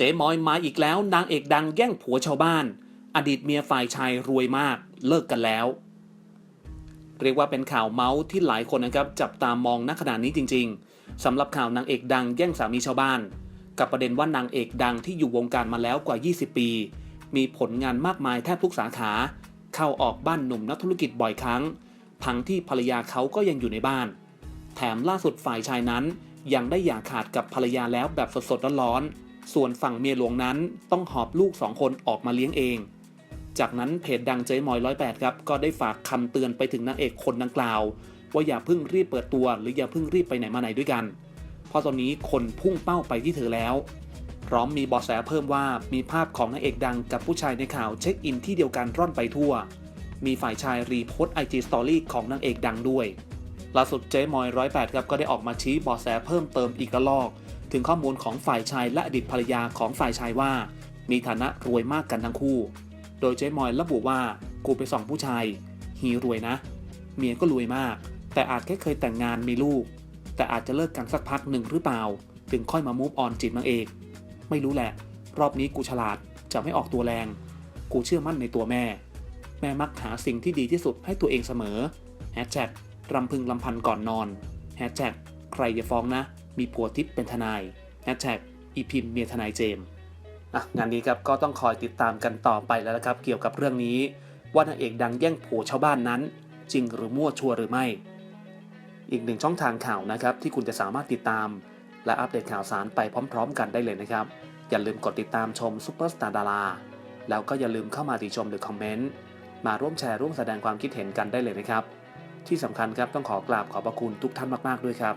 เจ๊มอยมาอีกแล้ว นางเอกดังแย่งผัวชาวบ้าน อดีตเมียฝ่ายชายรวยมาก เลิกกันแล้ว เรียกว่าเป็นข่าวเมาส์ที่หลายคนนะครับ จับตามองณขณะนี้จริง ๆสำหรับข่าวนางเอกดังแย่งสามีชาวบ้าน กับประเด็นว่านางเอกดังที่อยู่วงการมาแล้วกว่า 20 ปี มีผลงานมากมายแทบทุกสาขา เข้าออกบ้านหนุ่มนักธุรกิจบ่อยครั้ง ทั้งที่ภรรยาเขาก็ยังอยู่ในบ้าน แถมล่าสุดฝ่ายชายนั้นยังได้หย่าขาดกับภรรยาแล้วแบบสดๆร้อนๆ ส่วนฝั่งเมียหลวงนั้นต้องหอบลูกสองคนออกมาเลี้ยงเอง จากนั้นเพจดังเจ๊มอยร้อยแปดครับก็ได้ฝากคำเตือนไปถึงนางเอกคนดังกล่าว ว่าอย่าเพิ่งรีบเปิดตัว หรืออย่าเพิ่งรีบไปไหนมาไหนด้วยกัน เพราะตอนนี้คนพุ่งเป้าไปที่เธอแล้ว พร้อมมีบอสแสเพิ่มว่ามีภาพของนางเอกดังกับผู้ชายในข่าวเช็คอินที่เดียวกันร่อนไปทั่ว มีฝ่ายชายรีโพสต์ไอจีสตอรี่ของนางเอกดังด้วยล่าสุดเจ๊มอยร้อยแปดครับก็ได้ออกมาชี้บอสแสเพิ่มเติมอีกระลอก ถึงข้อมูลของฝ่ายชายและอดีตภรรยาของฝ่ายชายว่า มีฐานะรวยมากกันทั้งคู่ โดยเจ๊มอยระบุว่ากูไปส่องผู้ชายฮีรวยนะ เมียก็รวยมาก แต่อาจแค่เคยแต่งงานมีลูก แต่อาจจะเลิกกันสักพักหนึ่งหรือเปล่า ถึงค่อยมามูฟออนจีบนางเอก ไม่รู้แหละ รอบนี้กูฉลาดจะไม่ออกตัวแรง กูเชื่อมั่นในตัวแม่ แม่มักหาสิ่งที่ดีที่สุดให้ตัวเองเสมอแฮชแท็กรำพึงลำพันก่อนนอนแฮชแท็กใครอย่าฟ้องนะ มีผัวทิพย์เป็นทนายแฮชแท็กอีพิมเมียทนายเจมส์อะงานนี้ครับก็ต้องคอยติดตามกันต่อไปแล้วนะครับ เกี่ยวกับเรื่องนี้ ว่านางเอกดังแย่งผัวชาวบ้านนั้น จริงหรือมั่วชัวร์หรือไม่ อีกหนึ่งช่องทางข่าวนะครับ ที่คุณจะสามารถติดตาม และอัปเดตข่าวสารไปพร้อม ๆ กันได้เลยนะครับ อย่าลืมกดติดตามชมซุปเปอร์สตาร์ดาราแล้วก็อย่าลืมเข้ามาติชมหรือคอมเมนต์มาร่วมแชร์ร่วมแสดงความคิดเห็นกันได้เลยนะครับ ที่สำคัญครับต้องขอกราบขอบพระคุณทุกท่านมากๆด้วยครับ